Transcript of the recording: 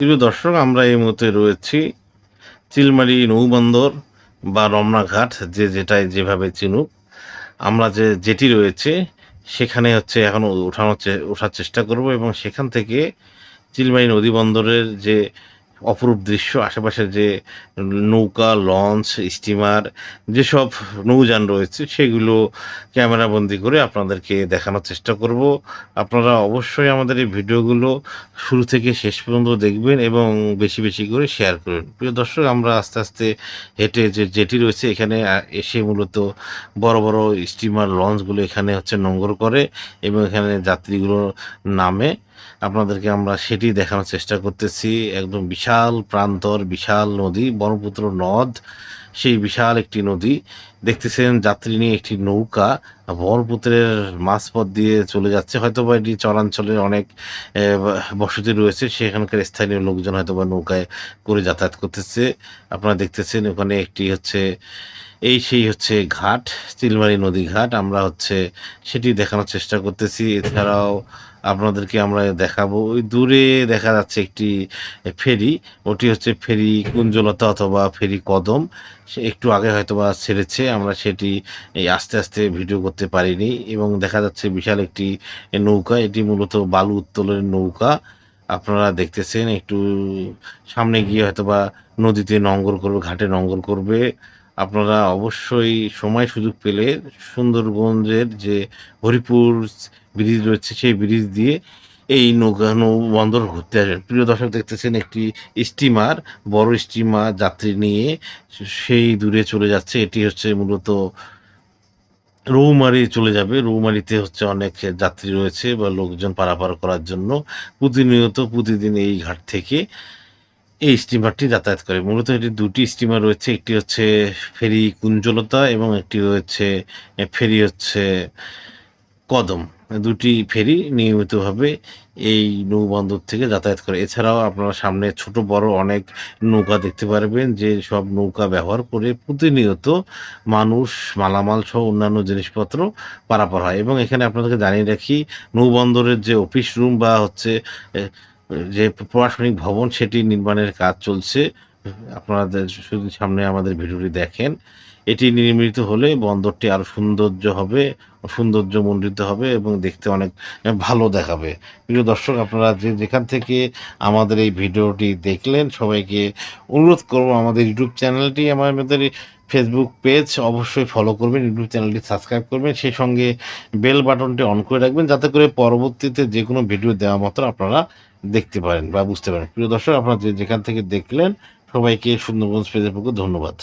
প্রিয় দর্শক, আমরা এই মুহূর্তে রয়েছি চিলমারি নৌবন্দর বা রমনাঘাট, যে যেটাই যেভাবে চিনুক। আমরা যে যেটি রয়েছে, সেখানে হচ্ছে এখন ওঠানোর ওঠার চেষ্টা করব এবং সেখান থেকে চিলমারি নদী বন্দরের যে অপরূপ দৃশ্য, আশেপাশে যে নৌকা, লঞ্চ, স্টিমার, যেসব নৌযান রয়েছে, সেগুলো ক্যামেরাবন্দি করে আপনাদেরকে দেখানোর চেষ্টা করব। আপনারা অবশ্যই আমাদের এই ভিডিওগুলো শুরু থেকে শেষ পর্যন্ত দেখবেন এবং বেশি বেশি করে শেয়ার করবেন প্রিয় দর্শক, আমরা আস্তে আস্তে হেঁটে যে যেটি রয়েছে, এখানে এসে মূলত বড় বড় স্টিমার, লঞ্চগুলো এখানে হচ্ছে নোঙ্গর করে এবং এখানে যাত্রীগুলো নামে। আপনাদেরকে আমরা সেটি দেখানোর চেষ্টা করতেছি। একদম বিশাল প্রান্তর বিশাল নদী ব্রহ্মপুত্র নদ সেই বিশাল একটি নদী। দেখতেছেন যাত্রী নিয়ে একটি নৌকা ব্রহ্মপুত্রের মাঝপথ দিয়ে চলে যাচ্ছে। হয়তো বা এটি চরাঞ্চলের অনেক বসতি রয়েছে। সেখানকার স্থানীয় লোকজন হয়তো বা নৌকায় করে যাতায়াত করতেছে। আপনারা দেখতেছেন ওখানে একটি হচ্ছে, এই সেই হচ্ছে ঘাট চিলমারি নদী ঘাট। আমরা হচ্ছে সেটি দেখানোর চেষ্টা করতেছি। এছাড়াও আপনাদেরকে আমরা দেখাবো, ওই দূরে দেখা যাচ্ছে একটি ফেরি। ওটি হচ্ছে ফেরি কুঞ্জলতা অথবা ফেরি কদম। সে একটু আগে হয়তো বা ছেড়েছে, আমরা সেটি এই আস্তে আস্তে ভিডিও করতে পারিনি এবং দেখা যাচ্ছে বিশাল একটি নৌকা, এটি মূলত বালু উত্তোলনের নৌকা। আপনারা দেখতেছেন একটু সামনে গিয়ে হয়তো বা নদীতে নঙ্গর করবে, ঘাটে নঙ্গর করবে। আপনারা অবশ্যই সময় সুযোগ পেলে সুন্দরগঞ্জের যে হরিপুর ব্রিজ রয়েছে, সেই ব্রিজ দিয়ে এই নৌকা নৌ বন্দর ঘুরতে আসবেন প্রিয় দর্শক, দেখতেছেন একটি স্টিমার, বড় স্টিমার যাত্রী নিয়ে সেই দূরে চলে যাচ্ছে। এটি হচ্ছে মূলত রৌমারি চলে যাবে। রৌমারিতে হচ্ছে অনেক যাত্রী রয়েছে বা লোকজন পারাপার করার জন্য। প্রতিনিয়ত প্রতিদিন এই ঘাট থেকে এই স্টিমারটি যাতায়াত করে। মূলত এটি দুটি স্টিমার রয়েছে, একটি হচ্ছে ফেরি কুঞ্জলতা এবং একটি হচ্ছে, ফেরি হচ্ছে কদম। দুটি ফেরি নিয়মিতভাবে এই নৌবন্দর থেকে যাতায়াত করে। এছাড়াও আপনারা সামনে ছোট, বড় অনেক নৌকা দেখতে পারবেন, যে সব নৌকা ব্যবহার করে প্রতিনিয়ত মানুষ মালামাল সহ অন্যান্য জিনিসপত্র পারাপার হয়। এবং এখানে আপনাদেরকে জানিয়ে রাখি, নৌবন্দরের যে অফিস রুম বা হচ্ছে যে প্রশাসনিক ভবন, সেটি নির্মাণের কাজ চলছে। আপনাদের শুধু সামনে আমাদের ভিডিওটি দেখেন, এটি নির্মিত হলে বন্দরটি আরও সৌন্দর্য হবে, সৌন্দর্য মণ্ডিত হবে এবং দেখতে অনেক ভালো দেখাবে। প্রিয় দর্শক, আপনারা যে যেখান থেকে আমাদের এই ভিডিওটি দেখলেন, সবাইকে অনুরোধ করব আমাদের ইউটিউব চ্যানেলটি আমাদের ফেসবুক পেজ অবশ্যই ফলো করবেন, ইউটিউব চ্যানেলটি সাবস্ক্রাইব করবেন, সেই সঙ্গে বেল বাটনটি অন করে রাখবেন, যাতে করে পরবর্তীতে যে কোনো ভিডিও দেওয়া মাত্র আপনারা দেখতে পারেন বা বুঝতে পারেন। প্রিয় দর্শক, আপনারা যে যেখান থেকে দেখলেন সবাইকে সুন্দরগঞ্জ পেজের পক্ষে ধন্যবাদ।